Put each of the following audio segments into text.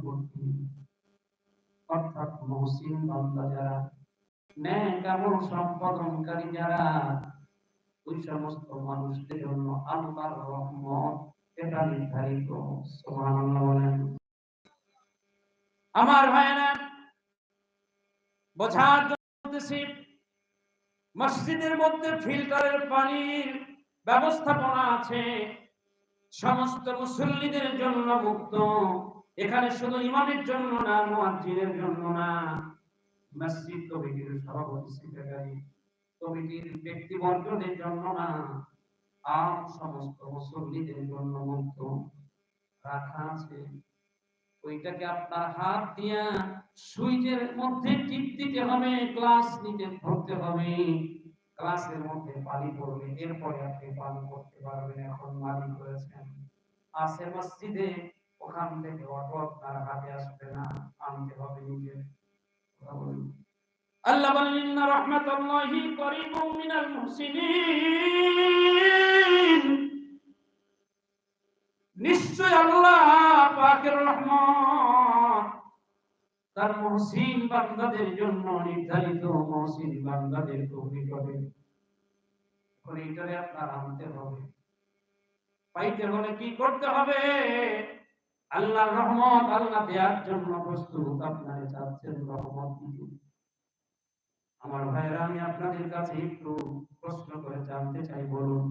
নিকটবর্তী অর্থাৎ মহসিন বান্দা যারা ন্যাক আমল সম্পাদনকারী যারা, ওই সমস্ত মানুষদের জন্য আল্লাহর রহমত এটা নির্ধারিত। সুবহানাল্লাহ বলেন। আমার ভাইয়েরা, বোঝার মসজিদের মধ্যে ফিল্টারের পানির ব্যবস্থাপনা আছে। সমস্ত মুসল্লিদের জন্য মুক্ত এখানে শুধু ইমামের জন্য না, মুয়াজ্জিনের জন্য না। মসজিদ কমিটির সভাপতি সেক্রেটারি, কমিটির ব্যক্তিবর্গদের জন্য না। আম সমস্ত মুসল্লিদের জন্য মুক্ত রাখা আছে। ওইটাকে আপনার হাত দিয়া সুইচের মধ্যে টিপ দিতে হবে ক্লাস নিতে ধরতে হবে। ক্লাসের মধ্যে পানি পড়বে, এরপরে আপনি পান করতে পারবেন। এখন মালিক করেছেন আছে মসজিদে ওখান থেকে অটো আপনার হাতে আসবে না, আনতে হবে নিজে। আল্লাহ বলেন, ইন্না রাহমাতাল্লাহি করিবুম মিনাল মুহসিনিন। নিশ্চয় আল্লাহ পাকের রহমত তার মহসিন বান্দাদের জন্য নির্ধারিত মহসিন বান্দাদের আপনার আনতে হবে। পাইতে হলে কি করতে হবে? আল্লাহর রহমত আল্লাহ দেওয়ার জন্য প্রস্তুত। আপনারে চাচ্ছেন রহমত আমার ভাইরা আমি আপনাদের কাছে একটু প্রশ্ন করে জানতে চাই, বলুন।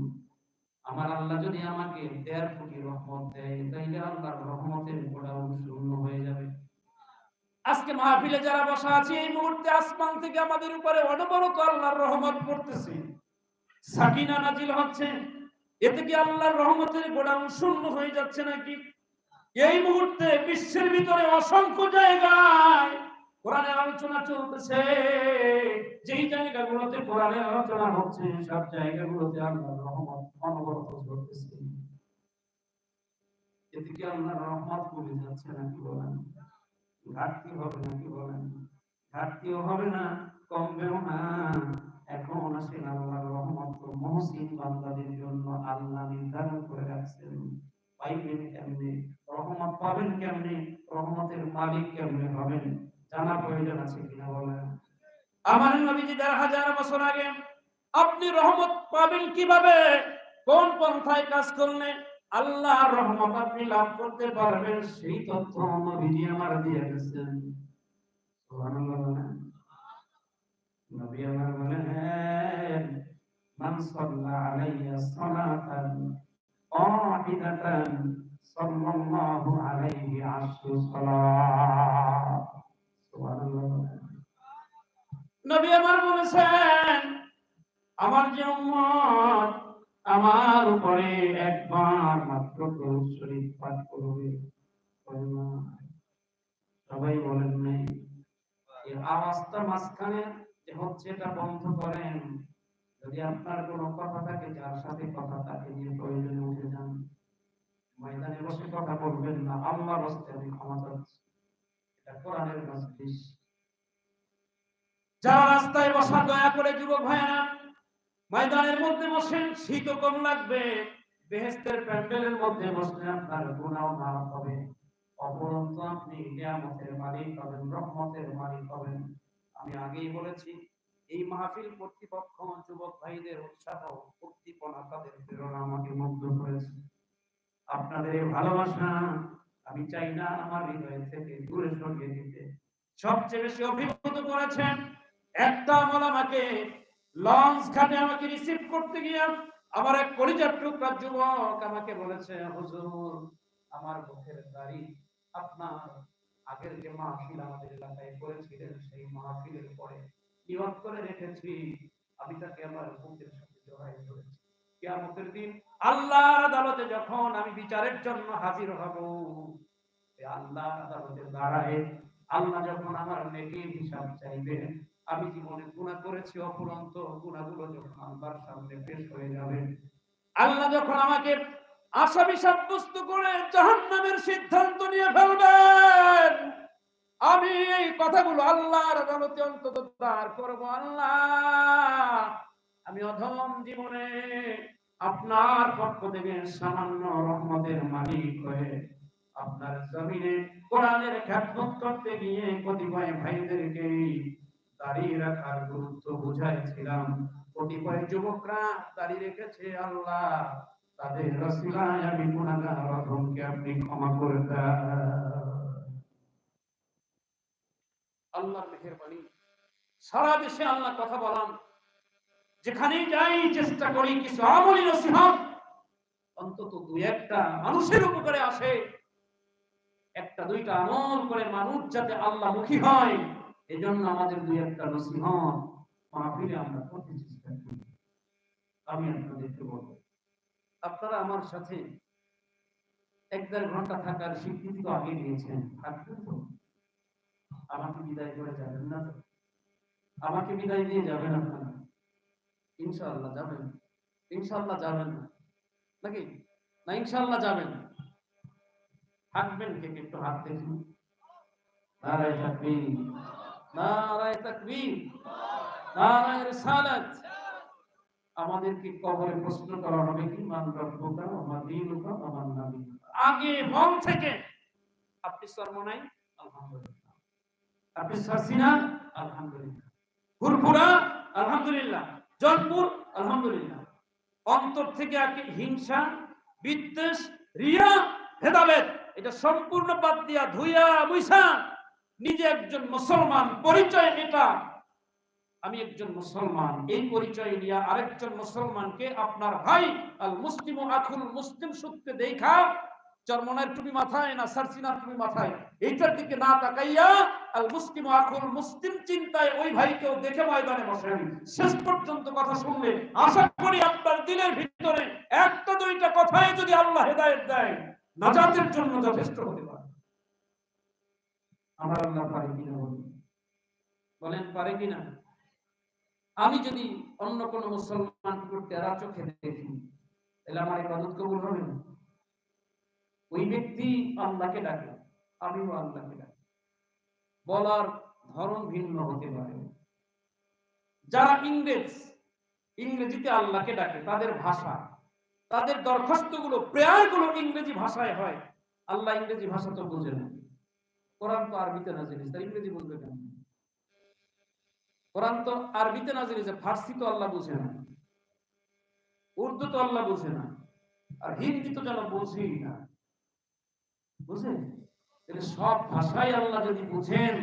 আমার আল্লাহ যদি আমাকে দেড় কোটি রহমত দেয়, তাইলে আল্লাহর রহমতের গোড়াও শূন্য হয়ে যাবে। আজকে মাহফিলে যারা বসা আছে, এই মুহূর্তে আসমান থেকে আমাদের উপরে অনবরত আল্লাহর রহমত পড়তেছে। সাকিনা নাজিল হচ্ছে। এতে কি আল্লাহর রহমতের গোডাউন শূন্য হয়ে যাচ্ছে নাকি? এই মুহূর্তে বিশ্বের ভিতরে অসংখ্য জায়গায় কোরআনের আলোচনা চলতেছে। যেই জায়গাগুলোতে কোরআনের আলোচনা হচ্ছে, সব জায়গাগুলোতে অনবরত চলতেছে। এতে কি আল্লাহর রহমত কমে যাচ্ছে নাকি বলেন? ঘাটতি হবে নাকি বলেন? ঘাটতিও হবে না, কমবেও না। এখন আসেন আল্লাহর রহমত মহসিন বান্দাদের জন্য আল্লাহ নির্ধারণ করে রাখছেন। পাইবেন কেমনে? রহমত পাবেন কেমনে? রহমতের মালিক কেমনে হবেন? জানা প্রয়োজন আছে কিনা বলেন। আমার নবীজি দেড় হাজার বছর আগে আপনি রহমত পাবেন কীভাবে? কোন পন্থায় কাজ করলে আল্লাহর রহমত আপনি লাভ করতে পারবেন? সেই তথ্য নবীজি আমার দিয়ে গেছেন। নবী আমার বলেন মান সাল্লা আলাইয়া সালাতান আমার যে আমার উপরে একবার মাত্র শরীফ পাঠ করবে। সবাই বলেন নাই। আওয়াজটা মাঝখানে হচ্ছে এটা বন্ধ করেন। যদি আপনার কোনো কথা থাকে, যার সাথে কথা তাকে নিয়ে প্রয়োজনে উঠে যান। ময়দানে বসে কথা বলবেন না। আল্লাহর হস্তে আমি ক্ষমা চাচ্ছি এটা কোরআনের রাস্তায় বসা দয়া করে যুবক ভাইয়েরা, ময়দানের মধ্যে বসেন, শীত কম লাগবে। বেহেস্তের প্যান্ডেলের মধ্যে বসলে আপনার গুণাও মাফ হবে। অপরন্ত আপনি নিয়ামতের মালিক হবেন, রহমতের মালিক হবেন। আমি আগেই বলেছি এই মাহফিল কর্তৃপক্ষ, যুবক ভাইদের উৎসাহ, উদ্দীপনা তাদের প্রেরণা আমাকে মুগ্ধ করেছে। আপনাদের ভালোবাসা আমি চাই না আমার হৃদয় থেকে দূরে সরিয়ে দিতে। সবচেয়ে বেশি অভিভূত করেছেন একটা আমল আমাকে, লঞ্চ ঘাটে আমাকে রিসিভ করতে গিয়ে আমার এক পরিচার টুকরা যুবক আমাকে বলেছে, হুজুর, আমার মুখের দাড়ি আপনার আগের যে মাহফিল আমাদের এলাকায় করেছিলেন, সেই মাহফিলের পরে করে রেখেছি? আমি তাকে আমার সাথে জড়াই ধরেছি। কিয়ামতের দিন আল্লাহর আদালতে যখন আমি বিচারের জন্য হাজির হব আল্লাহর আদালতে দাঁড়ায় আল্লাহ যখন আমার হিসাব চাইবেন আমি জীবনে গুনাহ করেছি অপুরন্ত গুনাহগুলো যখন আল্লাহর সামনে পেশ হয়ে যাবে, আল্লাহ যখন আমাকে আসামি সাব্যস্ত করে জাহান্নামের সিদ্ধান্ত নিয়ে ফেলবেন আমি এই কথাগুলো আল্লাহর আদালতে অন্তত দাঁড় করব, আল্লাহ। আমি অধম জীবনে আপনার পক্ষ থেকে সামান্য রহমতের মালিক হয়ে আপনার জমিনে কোরআনের খ্যাতমত করতে গিয়ে কতিপয় ভাইদেরকে দাঁড়িয়ে রাখার গুরুত্ব বুঝাইছিলাম। কতিপয় যুবকরা দাঁড়িয়ে রেখেছে, আল্লাহ, তাদের রসিলায় আমি গুণাগার অধমকে আপনি ক্ষমা করে দেন। আল্লাহর মেহেরবানি। সারা দেশে আল্লাহ কথা বলাম। যেখানেই যাই চেষ্টা করি কিছু আমলি নসিহত, অন্তত দুই একটা মানুষের উপকারে আসে। একটা দুইটা আমল করে মানুষ যাতে আল্লাহ মুখী হয়, এজন্য আমাদের দুই একটা নসিহত মাহফিলে আমরা করতে চেষ্টা করি। আমি আপনাদেরকে বলব, আপনারা আমার সাথে এক দেড় ঘণ্টা থাকার স্বীকৃতি তো আগে দিয়েছেন থাকবেন তো। আমাকে বিদায় করে যাবেন না আমাকে বিদায় দিয়ে যাবেন আপনারা? ইনশাআল্লাহ যাবেন। ইনশাআল্লাহ যাবেন না। নাকি? না, ইনশাআল্লাহ যাবেন থাকবেন কে একটু হাত দেখুন। নারায় নারায় আমাদেরকে কবরে প্রশ্ন করা হবে কি মান আমার দিনুকা আমার আগে থেকে। আপনি সর্বনাই আলহামদুলিল্লাহ। আলহামদুলিল্লাহ। আলহামদুলিল্লাহ। আলহামদুলিল্লাহ। অন্তর থেকে হিংসা, বিদ্বেষ, রিয়া, ভেদাভেদ, এটা সম্পূর্ণ বাদ দিয়া ধুইয়া মুইসা, নিজে একজন মুসলমান, পরিচয় এটা। আমি একজন মুসলমান, এই পরিচয় নিয়ে আরেকজন মুসলমানকে আপনার ভাই আল মুসলিম আখুল মুসলিম সূত্রে দেখা চরমনের টুপি মাথায় না সারসিনার টুপি মাথায়? এইটার দিকে না তাকাইয়া আল মুসলিম ও আখুল মুসলিম চিন্তায় ওই ভাইকেও দেখে ময়দানে বসেন। শেষ পর্যন্ত কথা শুনলে আশা করি আপনার দিলের ভিতরে একটা দুইটা কথায় যদি আল্লাহ হেদায়েত দেয়, নাজাতের জন্য যথেষ্ট হতে পারে। আমার আল্লাহ পারে কিনা বলুন? পারে কিনা? আমি যদি অন্য কোন মুসলমান করতে টেরা চোখে দেখি, তাহলে আমার ইবাদত কবুল হবে না? ওই ব্যক্তি আল্লাহকে ডাকে, আমিও আল্লাহকে ডাকি। বলার ধরন ভিন্ন হতে পারে। যারা ইংরেজ, ইংরেজিতে আল্লাহকে ডাকে, তাদের ভাষা, তাদের দরখাস্তগুলো প্রেয়ারগুলো ইংরেজি ভাষায় হয়। আল্লাহ ইংরেজি ভাষা তো বোঝে না। কোরআন তো আরবিতে না জিনিস তার ইংরেজি বুঝবে কেন? কোরআন তো আরবিতে না জেনেছে ফার্সি তো আল্লাহ বুঝে না। উর্দু তো আল্লাহ বুঝে না। আর হিন্দি তো যেন বুঝেই না। বুঝেন তাহলে সব আল্লাহ যদি বুঝেন,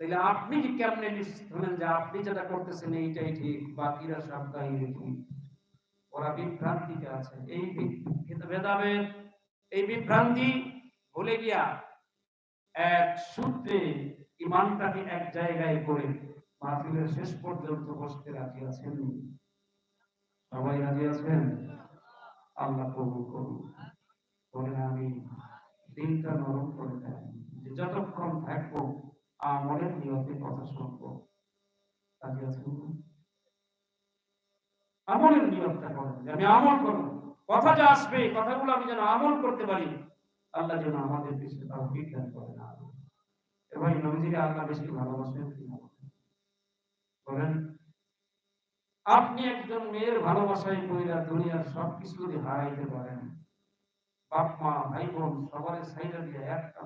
তাহলে আপনি কি কেমনে নিশ্চিত যে আপনি যেটা করতেছেন এইটাই ঠিক, বাকিরা সব ঠিক? ওরা বিভ্রান্তিতে আছে, এই এই বিভ্রান্তি ভুলে গিয়া এক সূত্রে ইমানটাকে এক জায়গায় করে মাহফিলের শেষ পর্যন্ত বসতে রাজি আছেন? সবাই রাজি আছেন? আল্লাহ কবুল করুন আমি দিনটা নরম করে দেন যে যতক্ষণ থাকব আমলের নিয়তে কথা শুনব আছেন আমলের নিয়তটা করেন আমি আমল করব। কথা যা আসবে, কথাগুলো আমি যেন আমল করতে পারি, আল্লাহ যেন আমাদের পিছনে তাও বিজ্ঞান করে না এবং নবীজিকে আল্লাহ বেশি ভালোবাসেন বলেন, আপনি একজন মেয়ের ভালোবাসায় কইরা দুনিয়ার সবকিছু যদি হারাইতে পারেন। ভাই বোন সাইডে দিয়ে, একটা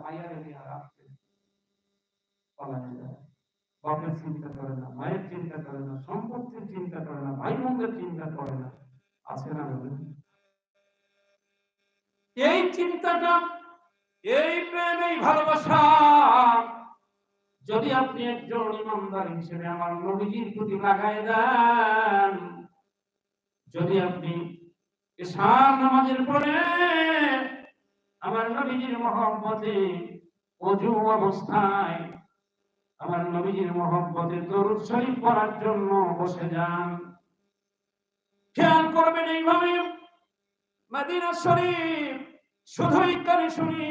বাপের চিন্তা করে না, মায়ের চিন্তা করে না, সম্পত্তির চিন্তা করে না ভাই বোনদের চিন্তা করে না, আছে না এই চিন্তাটা, এই প্রেম, এই ভালোবাসা, যদি আপনি একজন ইমানদার হিসেবে আমার নবীজির প্রতি লাগাই দেন, যদি আপনি ইশার নামাজের পরে আমার নবীজির মহব্বতে অজু অবস্থায় আমার নবীজির মহব্বতে দরুদ শরীফ পড়ার জন্য বসে যান। খেয়াল করবেন এইভাবে মদিনা শরীফ শুধুই কানে শুনি,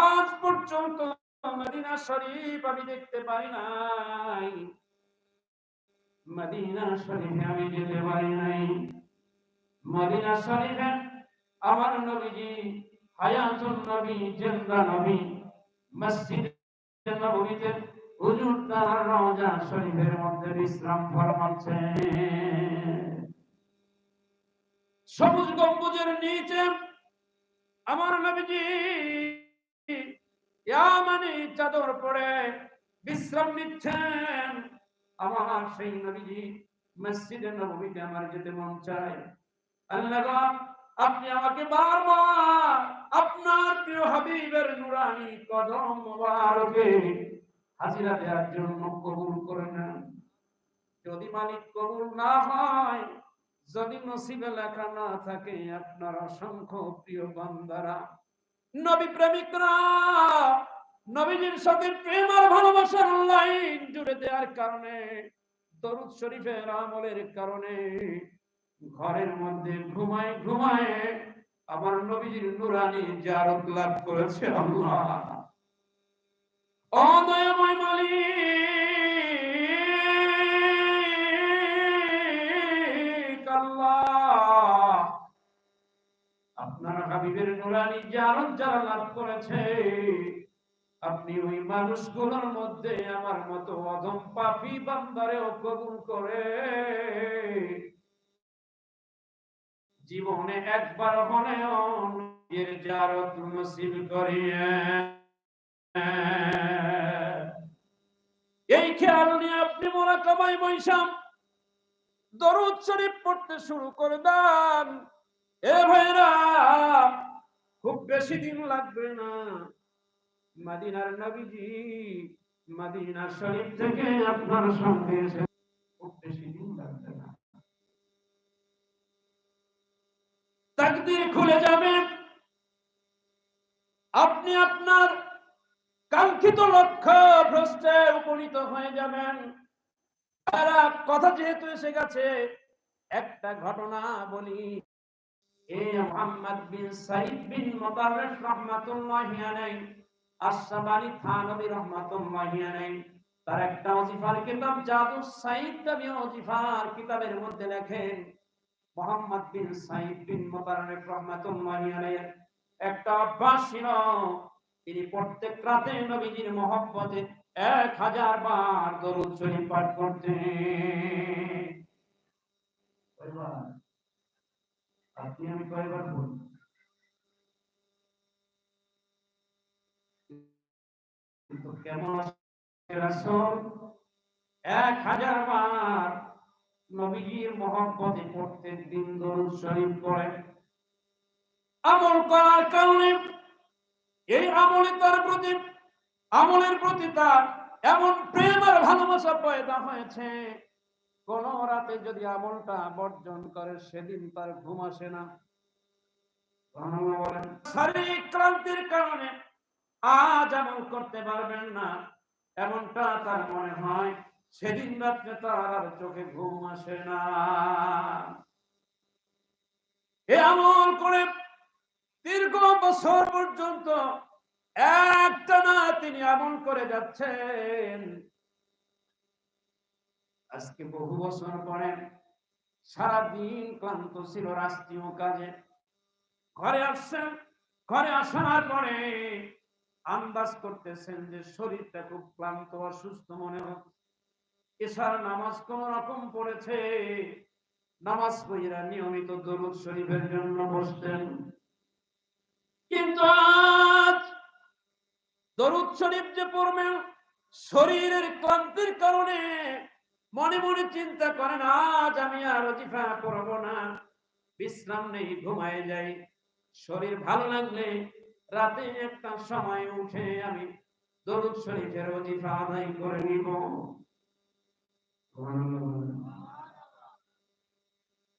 আজ পর্যন্ত মদিনা শরীফ আমি দেখতে পাই নাই। মদিনা শরীফে আমি যেতে পারি নাই। মদিনা শরীফে আমার নবীজি হায়াতুন নবী, জিন্দা নবী, মসজিদ নববীতে হুজুর তার রওজা শরীফের মধ্যে বিশ্রাম ফরমাচ্ছে। সবুজ গম্বুজের নিচে আমার নবীজি মানে চাদর পরে বিশ্রাম নিচ্ছেন। আমার সেই নবীজি মসজিদে নবমীতে আমার যেতে মন চায়। আপনি আমাকে বারবার আপনার প্রিয় হাবিবের নুরানি কদম মোবারকে হাজিরা দেওয়ার জন্য কবুল করে নেন। যদি মালিক কবুল না হয়, যদি নসিবে লেখা না থাকে, আপনার অসংখ্য প্রিয় বান্দারা, নবী প্রেমিকরা, নবীজির সাথে প্রেম আর ভালোবাসার লাইন জুড়ে দেওয়ার কারণে, দরুদ শরীফের আমলের কারণে ঘরের মধ্যে ঘুমায় ঘুমায়। আমার নবীজির নুরানি জারত লাভ করেছে আল্লাহ। অদয়ময় মালিক আপনার হাবিবের নুরানি জারত যারা লাভ করেছে, আপনি ওই মানুষগুলোর মধ্যে আমার মতো অধম পাপি বান্দারেও কবুল করে। জীবনে একবার হলেও করিয়ে। এই খেয়াল নিয়ে আপনি বৈশাম দরুদ শরীফ পড়তে শুরু করে দেন। এ ভাইরা, খুব বেশি দিন লাগবে না। মাদিনার নবীজি মাদিনা শরীফ থেকে আপনার সঙ্গে এসে খুব বেশি দিন লাগবে না তাকদির খুলে যাবে। আপনি আপনার কাঙ্ক্ষিত লক্ষ্য ভ্রষ্টে উপনীত হয়ে যাবেন। কথা যেহেতু এসে গেছে, একটা ঘটনা বলি। এ মোহাম্মদ বিন সাইদ বিন রাহমাতুল্লাহি আলাইহি থানবী রাহমাতুল্লাহি আলাইহি, তার একটা ওজিফার কিতাব জাদু সাইদ নামীয় ওজিফার কিতাবের মধ্যে লেখেন মোহাম্মদ বিন সাইদ বিন মুতাররিফ রাহমাতুল্লাহি আলাইহি একটা অভ্যাস তিনি প্রত্যেক রাতে নবীজির মহব্বতে এক হাজার বার দরুদ শরীফ পাঠ করতেন। কেমন এক হাজার বার নবীজির মহব্বতে প্রত্যেক দিন দরুদ শরীফ পড়ে। আমল করার কারণে এই আমলে তার প্রতি, আমলের প্রতি তার এমন প্রেম আর ভালোবাসা পয়দা হয়েছে। কোন রাতে যদি আমলটা বর্জন করে, সেদিন তার ঘুম আসে না। শারীরিক ক্লান্তির কারণে আজ আমল করতে পারবেন না, এমনটা তার মনে হয়। সেদিন রাত্রে তার আর চোখে ঘুম আসে না। এ করে দীর্ঘ বছর পর্যন্ত একটানা তিনি আমল করে যাচ্ছেন। আজকে বহু বছর পরে সারাদিন ক্লান্ত ছিল রাষ্ট্রীয় কাজে। ঘরে আসছেন, ঘরে আসার পরে আন্দাজ করতেছেন যে শরীরটা খুব ক্লান্ত, অসুস্থ মনে হচ্ছে। এছাড়া নামাজ কোন রকম পড়েছে? নামাজ পড়িরা নিয়মিত দরুদ শরীফের জন্য বসতেন। কিন্তু আজ দরুদ শরীফ যে পড়বেন শরীরের ক্লান্তির কারণে মনে মনে চিন্তা করেন, আজ আমি আর অজিফা পড়ব না। বিশ্রাম নেই, ঘুমায় যাই। শরীর ভালো লাগলে রাতে একটা সময় উঠে আমি দরুদ শরীফের অজিফা আদায় করে নিব।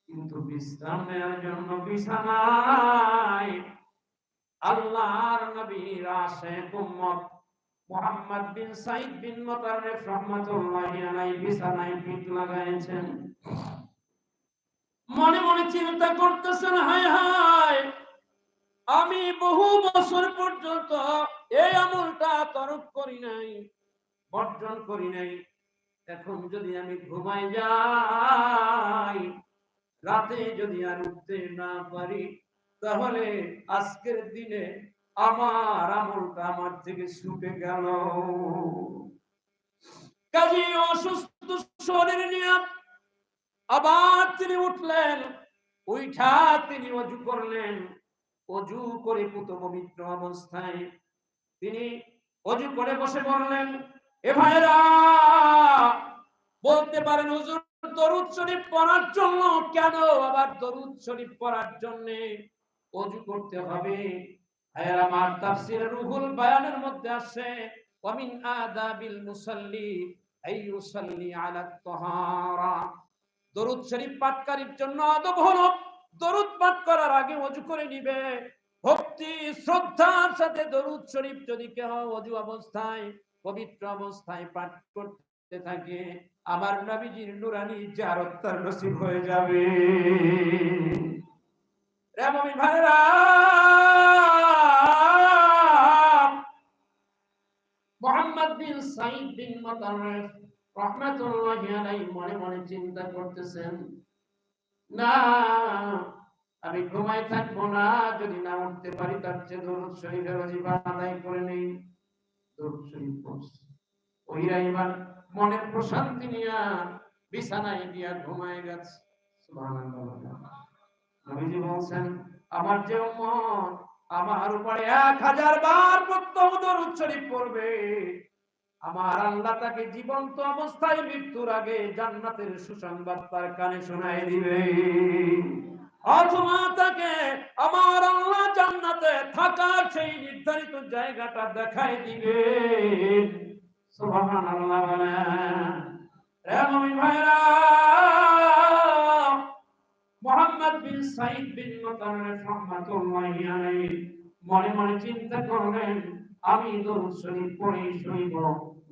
কিন্তু জন্য বিছানায় আল্লাহর নবীর উম্মত মুহাম্মদ বিন সাইদ বিন আলাইহি বিছানায় লাগাইছেন। মনে মনে চিন্তা করতেছেন, হায় হায়, আমি বহু বছর পর্যন্ত এই আমলটা তরক করি নাই, বর্জন করি নাই। এখন যদি আমি ঘুমাই যাই, রাতে যদি আর উঠতে না পারি, তাহলে আজকের দিনে আমার আমলটা আমার থেকে ছুটে গেল। কাজী অসুস্থ শরীর নিয়ে আবার তিনি উঠলেন উঠা তিনি অজু করলেন। অজু করে পুত পবিত্র অবস্থায় তিনি অজু করে বসে বললেন এ ভাইরা বলতে পারেন হুজুর, দরুদ শরীফ পড়ার জন্য কেন আবার দরুদ শরীফ পড়ার জন্য অজু করতে হবে? আমার রুহুল বায়ানের মধ্যে ওয়ামিন আদাবিল দরুদ শরীফ জন্য আদব হলো দরুদ পাঠ করার আগে অজু করে নিবে। ভক্তি, শ্রদ্ধার সাথে দরুদ শরীফ যদি কেহ অজু অবস্থায় পবিত্র অবস্থায় পাঠ করতে থাকে। আমার নবীজির নুরানি জারত নসিব হয়ে যাবে। ভাইরা মনে মনে চিন্তা করতেছেন, না, আমি ঘুমাই থাকব না, যদি না উঠতে পারি তার চেয়ে দরুদ শরীফের ওজিফা আদায় করে নেই। প্রশান্তি নিয়া বিছানায় গিয়া ঘুমায় গেছে। আমার যে উম্মত, আমার উপরে এক হাজার বার প্রত্যহ শরীফ পড়বে। আমার আল্লাহ তাকে জীবন্ত অবস্থায় মৃত্যুর আগে জান্নাতের সুসংবাদ তার কানে শোনায় দিবে। অথবা তাকে আমার আল্লাহ জান্নাতে থাকার সেই নির্ধারিত জায়গাটা দেখায় দিবে। ভাইরা, মোহাম্মদ বিন মনে মনে চিন্তা করলেন আমি দরুদ শরীফ পড়ে শুইব।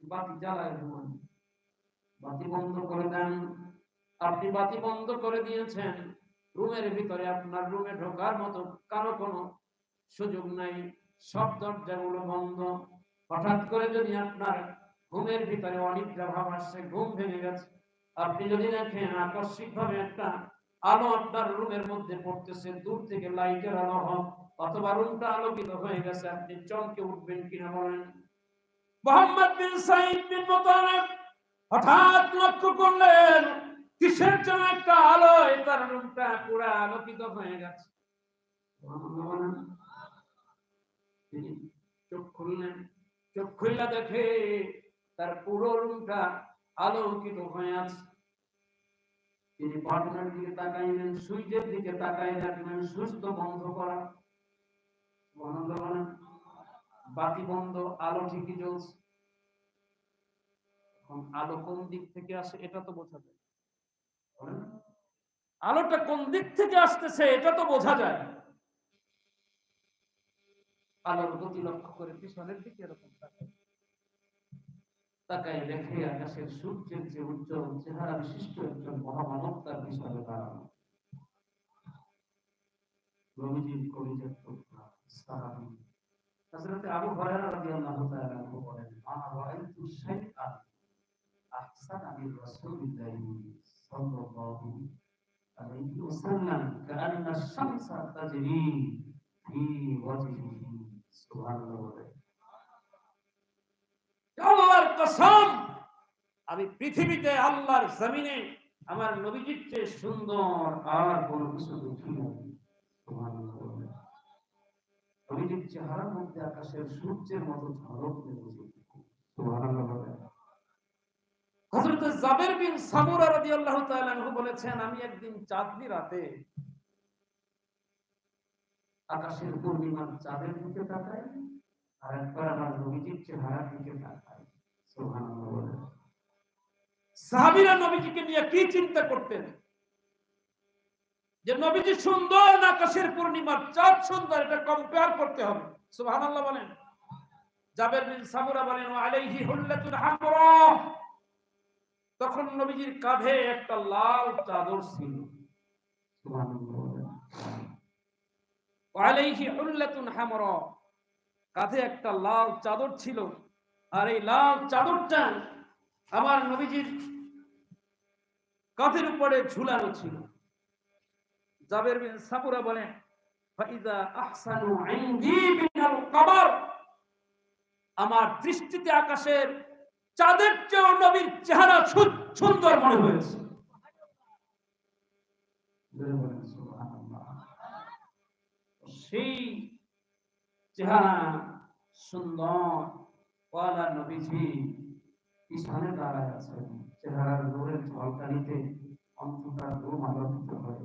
বাতি জ্বালায় ঘুমান বাতি বন্ধ করে দেন। আপনি বাতি বন্ধ করে দিয়েছেন। রুমের ভিতরে আপনার রুমে ঢোকার মতো কারও কোনো সুযোগ নাই। সব দরজাগুলো বন্ধ। হঠাৎ করে যদি আপনার ঘুমের ভিতরে অনিদ্রা ভাব আসছে, ঘুম ভেঙে গেছে, আপনি যদি দেখেন আকস্মিক ভাবে একটা আলো আপনার রুমের মধ্যে পড়তেছে, দূর থেকে লাইটের আলো হোক অথবা রুমটা আলোকিত হয়ে গেছে, আপনি চমকে উঠবেন কিনা বলেন। মোহাম্মদ বিন সাইদ বিন মুতারিফ হঠাৎ লক্ষ্য করলেন, কিসের জন্য একটা আলো তার রুমটা পুরা আলোকিত হয়ে গেছে। চোখ খুললেন। চোখ খুললা দেখে তার পুরো রুমটা আলোকিত হয়ে আছে। তিনি বাটনের দিকে তাকাইলেন সুইচের দিকে তাকাই দেখলেন সুস্থ বন্ধ করা। বন্ধ করেন বাতি বন্ধ, আলো ঠিকই জ্বলছে। এখন আলো কোন দিক থেকে আসে এটা তো বোঝা যায়। আলোটা কোন দিক থেকে আসতেছে এটা তো বোঝা যায় আলোর গতি লক্ষ্য করে পিছনের দিকে এরকম দেখে আকাশের সূর্যের যে উজ্জ্বল চেহারা বিশিষ্ট একজন মহামানব তার পিছনে দাঁড়ানো। সাহাবী আবু হুরায়রা রাদিয়াল্লাহু তাআলা বলেন, মা রাআইতু সাল্লাল্লাহু আলাইহি ওয়াসাল্লাম, কাআন্না আশ-শামসা তাজরি ফি ওয়াজহিহি সুবহানাল্লাহ আল্লাহর কসম, আমি পৃথিবীতে আল্লাহর জমিনে আমার নবীজির চেয়ে সুন্দর আর কোনো কিছু দেখি সুবহানাল্লাহ নবীজির চেহারার মধ্যে আকাশের সূর্যের মতো ঝলক নবীজিকে নিয়ে কি চিন্তা করতেন? যে নবীজি সুন্দর আকাশের পূর্ণিমার চাঁদ সুন্দর, এটা কম্পেয়ার করতে হবে। সুবহানাল্লাহ বলেন। জাবের বিন সামুরা বলেন আলাইহি হুল্লাতুন হামরা। তখন নবীজির কাঁধে একটা লাল চাদর ছিল। আলাইহি হুল্লাতুন হামরা। কাঁধে একটা লাল চাদর ছিল। আর এই লাল চাদরটা আমার নবীজির কাঁধের উপরে ঝুলানো ছিল। জাবের বিন সাপুরা বলেন, ফাইজা আহসানু ইনদি কবর। আমার দৃষ্টিতে আকাশের চাঁদের চেয়েও নবীর চেহারা সুন্দর মনে হয়েছে। সেই চেহারা সুন্দর ওয়ালা নবীজি দাঁড়ায় আছেন। চেহারার নূরের ঝলকানিতে অন্তটার রুম আলোকিত হয়ে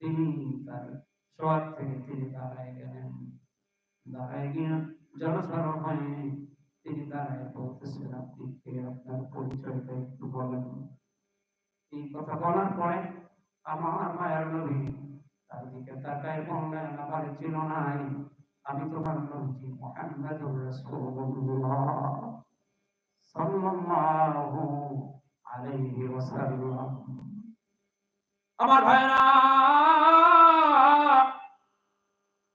তিনি তার শহর থেকে তিনি আপনার পরিচয়টা একটু বলেন। এই কথা বলার পরে আমার মায়ের নবী তার দিকে তাকায়, বললেন, আমার ছিল নাই। আমি তোমার নবী মুহাম্মদুর রাসূলুল্লাহ সাল্লাল্লাহু আলাইহি ওয়াসাল্লাম আমার ভাইরা,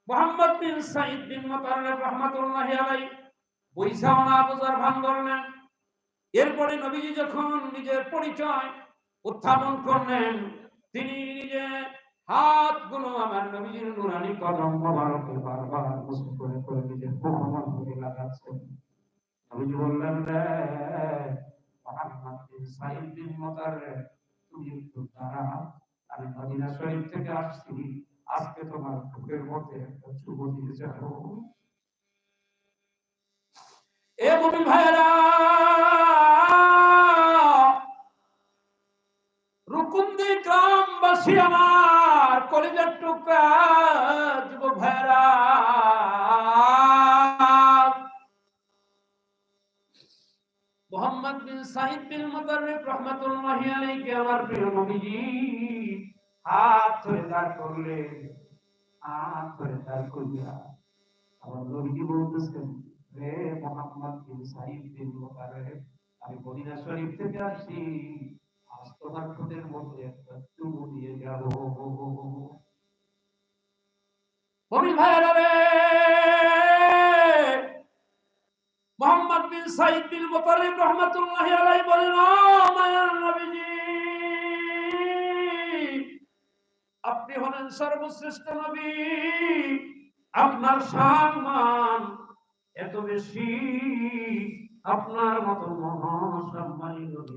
মোহাম্মদ বিন সাইদ বিন মুতাররিফ রাহমাতুল্লাহি আলাইহি, বুঝাও না, বুঝার ভান ধরলেন এরপরে নবীজি যখন নিজের পরিচয় উত্থাপন করলেন, তিনি নিজে হাতগুলো আমার নবীজির নুরানি কদম বারবার করে করে নিজের লাগাচ্ছেন নবীজি বললেন রে সাইদ বিন তুমি আমি মদিনা শরীফ থেকে আসছি। আজকে তোমার বুকের মধ্যে একটা দিয়ে যাব। এ মুমিন ভাইরা গ্রামবাসী আমার কলিজার টুকরা যুবক ভাইরা। মোহাম্মদ বিন বিন রাহমাতুল্লাহি আলাইহি আমার প্রিয় নবীজি, হাত ধরে হাত ধরে করিয়া আমার নবীজি বলতেছেন, রে মোহাম্মদ বিন বিন আমি মদিনা শরীফ থেকে আসছি। তোমার ঠোঁটের মধ্যে একটা চুমু দিয়ে যাব রে মোহাম্মদ বিন সাইদ বিন রহমাতুল্লাহি আলাইহি বলেন, ও মায়ার নবীজি, আপনি হলেন সর্বশ্রেষ্ঠ নবী। আপনার সম্মান এত বেশি। আপনার মতো মহাসম্মানী নবী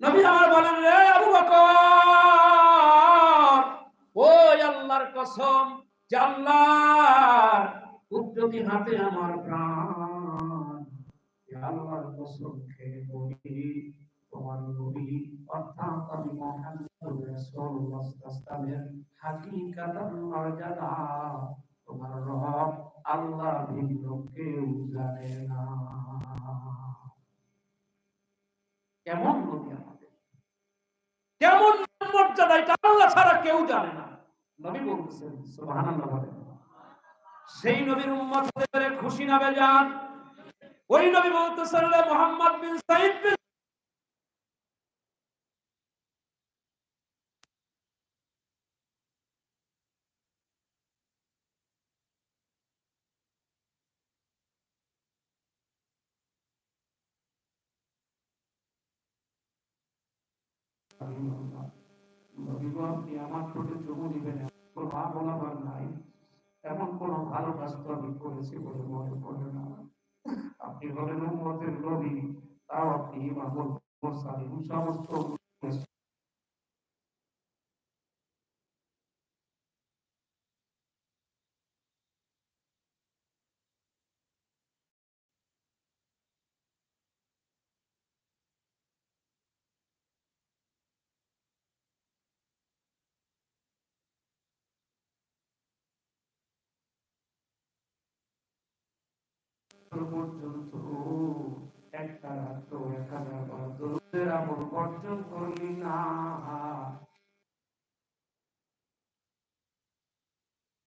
নবী আমার বলেন রে আবু বকর, ওই আল্লাহর কসম, যে আল্লাহর হাতে আমার প্রাণ আল্লাহর কসম খেয়ে বলি, তোমার নবী, অর্থাৎ আমি মুহাম্মদ রাসূলুল্লাহ সাল্লাল্লাহু হাকিকাতান মর্যাদা, তোমার রব আল্লাহ ভিন্ন কেউ জানে না। কেমন নবী? কেমন মর্যাদা এটা আল্লাহ ছাড়া কেউ জানে না। নবী বলতেছেন সুবহানাল্লাহ বলেন, সেই নবীর উম্মত হতে পারে খুশি না বেজান। ওই নবী বলতেছেন মোহাম্মদ বিন সাইদ বিন আমার ঠোঁটে চুমু বলাবার নাই এমন কোন ভালো কাজ তো আমি করেছি বলে মনে পড়ে আপনি হলেন তাও আপনি সমস্ত পর্যন্ত একটা রাত্র এক হাজার বার দরুদের আমল বর্জন করলি না।